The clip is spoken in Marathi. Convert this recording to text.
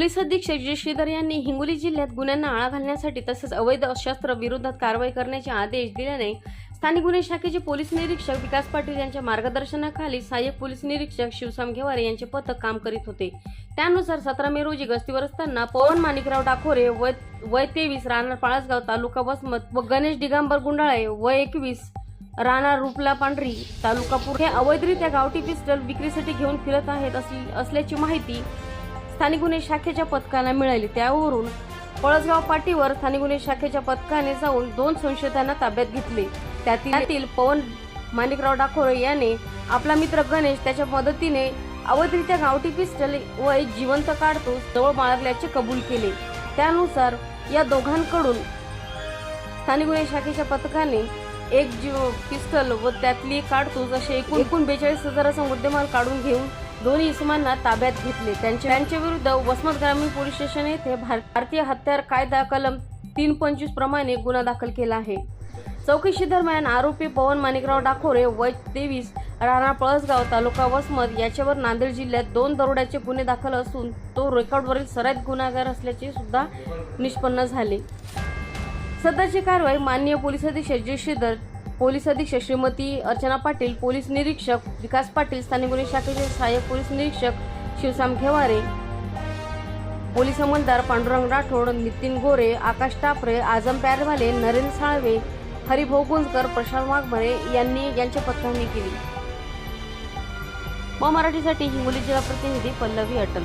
पोलीस अधीक्षक जय श्रीधर यांनी हिंगोली जिल्ह्यात गुन्ह्यांना आळा घालण्यासाठी तसेच अवैध शस्त्र विरोधात कारवाई करण्याचे आदेश दिल्याने स्थानिक गुन्हे शाखेचे पोलीस निरीक्षक विकास पाटील यांच्या मार्गदर्शनाखाली सहाय्यक पोलीस निरीक्षक शिवसाम घेवारे यांचे पथक काम करीत होते. त्यानुसार सतरा मे रोजी गस्तीवर असताना पवन माणिकराव डाखोरे वय वय तेवीस राहणार पाळसगाव तालुका वसमत व गणेश दिगंबर गुंडाळे वय एकवीस राणा रुपला पांढरी तालुकापूर हे अवैधरित्या गावठी पिस्टल विक्रीसाठी घेऊन फिरत आहेत असल्याची माहिती स्थानिक गुन्हे शाखेच्या पथकाला मिळाली. त्यावरून पळसगाव पाटीवर स्थानिक गुन्हे शाखेच्या पथकाने जाऊन दोन संशयितांना ताब्यात घेतले. त्यातील पवन माणिकराव डाकोरे याने आपला मित्र गणेश त्याच्या मदतीने अवधरित्या गावठी पिस्टल व एक जिवंत काढतोस जवळ बाळगल्याचे कबूल केले. त्यानुसार या दोघांकडून स्थानिक गुन्हे शाखेच्या पथकाने एक जीव पिस्टल व त्यातली काढतूस असे एकूण एकूण बेचाळीस हजाराचा मुद्देमाल काढून घेऊन दोन्ही इसमांना ताब्यात घेतले. त्यांच्या विरुद्ध वसमत ग्रामीण पोलीस स्टेशन येथे भार- भारतीय हत्यार कायदा कलम तीन पंचवीस प्रमाणे गुन्हा दाखल केला आहे. चौकशी दरम्यान आरोपी पवन माणिकराव डाकोरे वय तेवीस राणा पळसगाव तालुका वसमत याच्यावर नांदेड जिल्ह्यात दोन दरोड्याचे गुन्हे दाखल असून तो रेकॉर्डवरील सराईत गुन्हेगार असल्याचे सुद्धा निष्पन्न झाले. सध्याची कारवाई माननीय पोलीस अधीक्षक जय श्रीधर पोलीस अधीक्षक श्रीमती अर्चना पाटील पोलीस निरीक्षक विकास पाटील स्थानिक गुन्हे शाखेचे सहाय्यक पोलीस निरीक्षक शिवसाम घेवारे पोलीस अंमलदार पांडुरंग राठोड नितीन गोरे आकाश टापरे आझम प्यारवाले नरेंद्र साळवे हरिभाऊ गुंजकर प्रशांत वाघमरे यांनी यांची पथकांनी केली. म मराठीसाठी हिंगोली जिल्हा प्रतिनिधी पल्लवी अटल.